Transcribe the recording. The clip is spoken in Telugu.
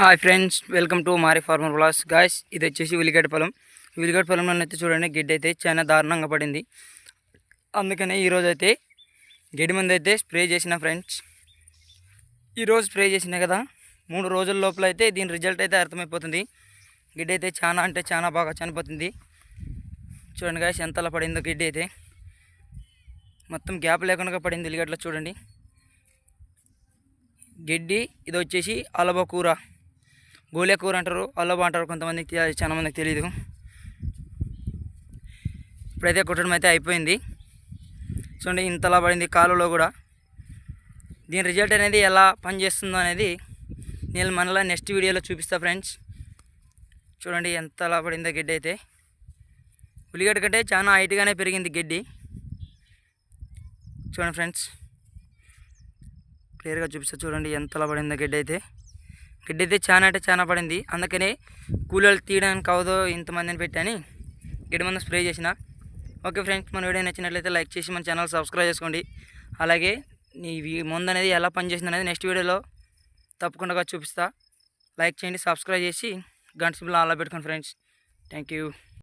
హాయ్ ఫ్రెండ్స్ వెల్కమ్ టు మారి ఫార్మర్ బ్లాస్ గాయస్ ఇది వచ్చేసి ఉల్లిగడ్డ పొలం ఉల్లిగడ్డ పొలంలో అయితే చూడండి గిడ్డ అయితే చాలా దారుణంగా పడింది. అందుకనే ఈరోజు అయితే గడ్డి మంది అయితే స్ప్రే చేసిన ఫ్రెండ్స్ ఈరోజు స్ప్రే చేసిన కదా మూడు రోజుల లోపల అయితే దీని రిజల్ట్ అయితే అర్థమైపోతుంది. గిడ్డ అయితే చాలా అంటే చాలా బాగా చనిపోతుంది. చూడండి గాయస్ ఎంతలా పడిందో గిడ్డ అయితే. మొత్తం గ్యాప్ లేకుండా పడింది ఉల్లిగడ్డలో చూడండి. గడ్డి ఇది వచ్చేసి అలబ కూర. గోలే కూర అంటారు అల్లబా అంటారు కొంతమందికి చాలా మందికి తెలియదు ఇప్పుడైతే కుట్టడం అయితే అయిపోయింది. చూడండి ఇంతలా పడింది కాలువలో కూడా. దీని రిజల్ట్ అనేది ఎలా పనిచేస్తుందో అనేది నేను మనలా నెక్స్ట్ వీడియోలో చూపిస్తా ఫ్రెండ్స్. చూడండి ఎంతలా పడిందో గడ్డి అయితే. ఉల్లిగడ్డ కంటే చాలా హైట్గానే పెరిగింది గడ్డి. చూడండి ఫ్రెండ్స్ క్లియర్గా చూపిస్తా చూడండి ఎంతలా పడిందో గడ్డి అయితే. గడ్డి అయితే చాలా అంటే చాలా పడింది. అందుకనే కూలీలు తీయడానికి అవదో ఇంతమందిని పెట్టని గడ్డి మందు స్ప్రే చేసిన. ఓకే ఫ్రెండ్స్ మన వీడియో నచ్చినట్లయితే లైక్ చేసి మన ఛానల్ సబ్స్క్రైబ్ చేసుకోండి. అలాగే ఈ మందు అనేది ఎలా పనిచేసింది అనేది నెక్స్ట్ వీడియోలో తప్పకుండా చూపిస్తా. లైక్ చేయండి సబ్స్క్రైబ్ చేసి గంట సిబ్బులు అలా పెట్టుకోండి ఫ్రెండ్స్. Thank you